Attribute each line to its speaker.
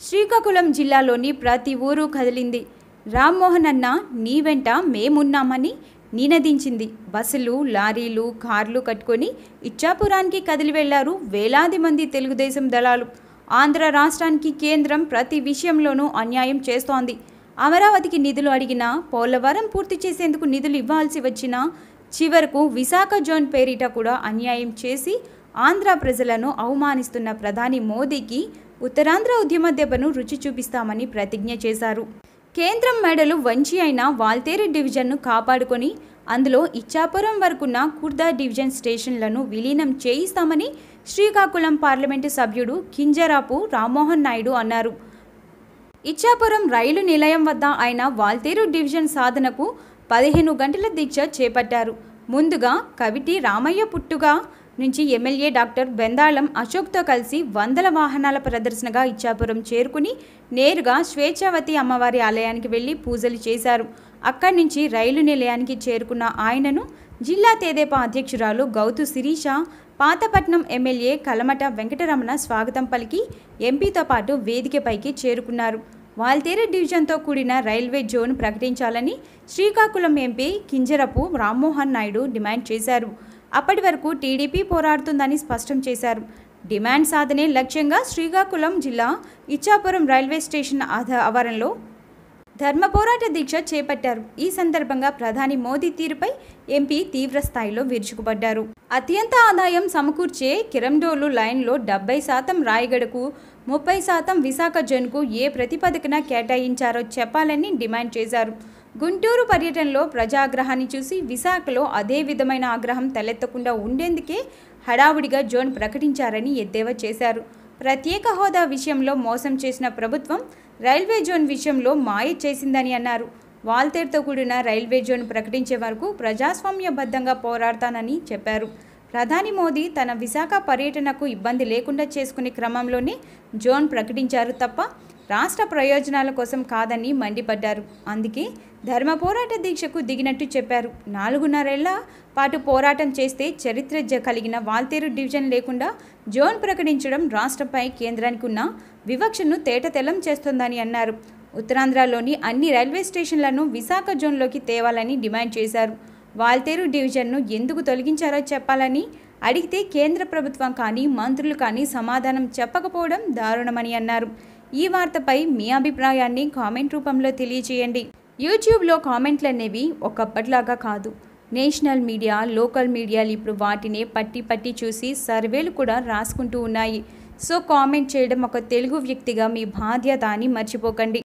Speaker 1: శ్రీకాకుళం జిల్లాలోని ప్రతి ఊరు కదిలింది. రామ్మోహన్ అన్న నీ వెంట మేమున్నామని నినదించింది. బస్సులు లారీలు కార్లు కట్టుకొని ఇచ్చాపురానికి కదిలి వెళ్ళారు వేలాది మంది తెలుగుదేశం దళాలు. ఆంధ్ర రాష్ట్రానికి కేంద్రం ప్రతి విషయంలోనూ అన్యాయం చేస్తోంది. అమరావతికి నిధులు అడిగినా పోలవరం పూర్తి చేసేందుకు నిధులు ఇవ్వాల్సి వచ్చినా చివరకు విశాఖ జోన్ పేరిట కూడా అన్యాయం చేసి ఆంధ్ర ప్రజలను అవమానిస్తున్న ప్రధాని మోదీకి ఉత్తరాంధ్ర ఉద్యమ దెబ్బను రుచి చూపిస్తామని ప్రతిజ్ఞ చేశారు. కేంద్రం మెడలు వంచి అయిన వాల్తేరు డివిజన్ను కాపాడుకొని అందులో ఇచ్చాపురం వరకున్న కుర్దా డివిజన్ స్టేషన్లను విలీనం చేయిస్తామని శ్రీకాకుళం పార్లమెంటు సభ్యుడు కింజరాపు రామ్మోహన్ నాయుడు అన్నారు. ఇచ్చాపురం రైలు నిలయం వద్ద ఆయన వాల్తేరు డివిజన్ సాధనకు పదిహేను గంటల దీక్ష చేపట్టారు. ముందుగా కవిటి రామయ్య పుట్టుగా నుంచి ఎమ్మెల్యే డాక్టర్ బెందాళం అశోక్తో కలిసి వందల వాహనాల ప్రదర్శనగా ఇచ్చాపురం చేరుకుని నేరుగా స్వేచ్ఛావతి అమ్మవారి ఆలయానికి వెళ్ళి పూజలు చేశారు. అక్కడి నుంచి రైలు నిలయానికి చేరుకున్న ఆయనను జిల్లా తెదేపా అధ్యక్షురాలు గౌతు శిరీష పాతపట్నం ఎమ్మెల్యే కలమట వెంకటరమణ స్వాగతం పలికి ఎంపీతో పాటు వేదికపైకి చేరుకున్నారు. వాల్తేరు డివిజన్తో కూడిన రైల్వే జోన్ ప్రకటించాలని శ్రీకాకుళం ఎంపీ కింజరపు రామ్మోహన్ నాయుడు డిమాండ్ చేశారు. అప్పటి వరకు టీడీపీ పోరాడుతుందని స్పష్టం చేశారు. డిమాండ్ సాధనే లక్ష్యంగా శ్రీకాకుళం జిల్లా ఇచ్చాపురం రైల్వే స్టేషన్ ఆధ- ఆవరణలో ధర్మ పోరాట దీక్ష చేపట్టారు. ఈ సందర్భంగా ప్రధాని మోదీ తీరుపై ఎంపీ తీవ్రస్థాయిలో విరుచుకుపడ్డారు. అత్యంత ఆదాయం సమకూర్చే కిరండోలు లైన్లో డెబ్బై శాతం రాయగడకు ముప్పై శాతం విశాఖ జన్కు ఏ ప్రతిపాదకన కేటాయించారో చెప్పాలని డిమాండ్ చేశారు. గుంటూరు పర్యటనలో ప్రజాగ్రహాన్ని చూసి విశాఖలో అదే విధమైన ఆగ్రహం తలెత్తకుండా ఉండేందుకే హడావుడిగా జోన్ ప్రకటించారని ఎద్దేవా చేశారు. ప్రత్యేక హోదా విషయంలో మోసం చేసిన ప్రభుత్వం రైల్వే జోన్ విషయంలో మాయ చేసిందని అన్నారు. వాల్తేరుతో కూడిన రైల్వే జోన్ ప్రకటించే వరకు ప్రజాస్వామ్యబద్ధంగా పోరాడతానని చెప్పారు. ప్రధాని మోదీ తన విశాఖ పర్యటనకు ఇబ్బంది లేకుండా చేసుకునే క్రమంలోనే జోన్ ప్రకటించారు తప్ప రాష్ట్ర ప్రయోజనాల కోసం కాదని మండిపడ్డారు. అందుకే ధర్మ పోరాట దీక్షకు దిగినట్టు చెప్పారు. నాలుగున్నరేళ్ళ పాటు పోరాటం చేస్తే చరిత్ర జ- కలిగిన వాల్తేరు డివిజన్ లేకుండా జోన్ ప్రకటించడం రాష్ట్రంపై కేంద్రానికి ఉన్న వివక్షను తేటతెల్లం చేస్తోందని అన్నారు. ఉత్తరాంధ్రలోని అన్ని రైల్వే స్టేషన్లను విశాఖ జోన్లోకి తేవాలని డిమాండ్ చేశారు. వాల్తేరు డివిజన్ను ఎందుకు తొలగించారో చెప్పాలని అడిగితే కేంద్ర ప్రభుత్వం కానీ మంత్రులు కానీ సమాధానం చెప్పకపోవడం దారుణమని అన్నారు. ఈ వార్తపై మీ అభిప్రాయాన్ని కామెంట్ రూపంలో తెలియజేయండి. యూట్యూబ్లో కామెంట్లు అనేవి ఒకప్పటిలాగా కాదు. నేషనల్ మీడియా లోకల్ మీడియాలు ఇప్పుడు వాటినే పట్టి పట్టి చూసి సర్వేలు కూడా రాసుకుంటూ ఉన్నాయి. సో కామెంట్ చేయడం ఒక తెలుగు వ్యక్తిగా మీ బాధ్యత అని మర్చిపోకండి.